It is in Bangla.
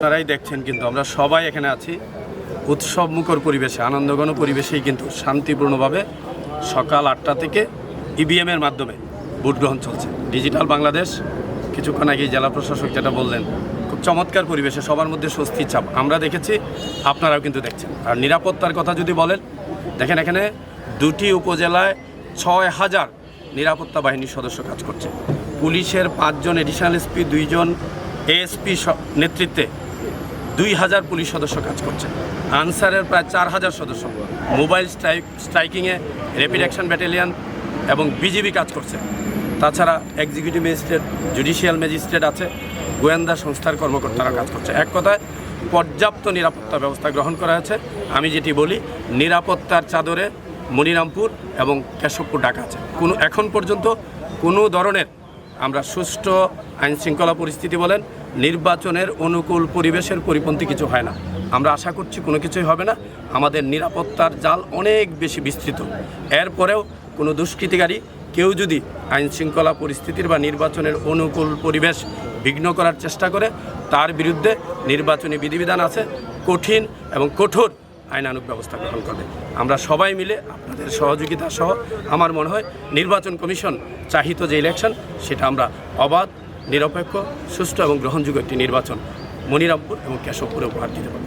আপনারাই দেখছেন কিন্তু আমরা সবাই এখানে আছি। উৎসব মুখর পরিবেশে, আনন্দঘন পরিবেশেই কিন্তু শান্তিপূর্ণভাবে সকাল আটটা থেকে ইভিএম এর মাধ্যমে ভোট গ্রহণ চলছে। ডিজিটাল বাংলাদেশ, কিছুক্ষণ আগে জেলা প্রশাসক যেটা বললেন, খুব চমৎকার পরিবেশে, সবার মধ্যে স্বস্তির চাপ। আমরা দেখেছি, আপনারাও কিন্তু দেখছেন। আর নিরাপত্তার কথা যদি বলেন, দেখেন এখানে দুটি উপজেলায় ছয় হাজার নিরাপত্তা বাহিনীর সদস্য কাজ করছে। পুলিশের পাঁচজন এডিশনাল এসপি দুইজন এএসপি নেতৃত্বে দুই হাজার পুলিশ সদস্য কাজ করছে। আনসারের প্রায় চার হাজার সদস্য। মোবাইল স্ট্রাইক, স্ট্রাইকিংয়ে র্যাপিড অ্যাকশন ব্যাটালিয়ান এবং বিজিবি কাজ করছে। তাছাড়া এক্সিকিউটিভ ম্যাজিস্ট্রেট, জুডিশিয়াল ম্যাজিস্ট্রেট আছে, গোয়েন্দা সংস্থার কর্মকর্তারা কাজ করছে। এক কথায়, পর্যাপ্ত নিরাপত্তা ব্যবস্থা গ্রহণ করা হয়েছে। আমি যেটি বলি, নিরাপত্তার চাদরে মনিরামপুর এবং কেশবপুর ডাকা আছে। কোনো, এখন পর্যন্ত কোনো ধরনের আমরা সুষ্ঠু আইন শৃঙ্খলা পরিস্থিতি বলেন, নির্বাচনের অনুকূল পরিবেশের পরিপন্থী কিছু হয় না। আমরা আশা করছি কোনো কিছুই হবে না। আমাদের নিরাপত্তার জাল অনেক বেশি বিস্তৃত। এরপরেও কোনো দুষ্কৃতিকারী কেউ যদি আইন শৃঙ্খলা পরিস্থিতির বা নির্বাচনের অনুকূল পরিবেশ বিঘ্ন করার চেষ্টা করে, তার বিরুদ্ধে নির্বাচনী বিধিবিধান আছে, কঠিন এবং কঠোর আইনানুক ব্যবস্থা গ্রহণ করবে। আমরা সবাই মিলে আপনাদের সহযোগিতা সহ আমার মনে হয় নির্বাচন কমিশন চাহিত যে ইলেকশন সেটা আমরা অবাধ, নিরপেক্ষ, সুষ্ঠু এবং গ্রহণযোগ্য একটি নির্বাচন মনিরামপুর এবং কেশবপুরে উপহার দিতে পারব।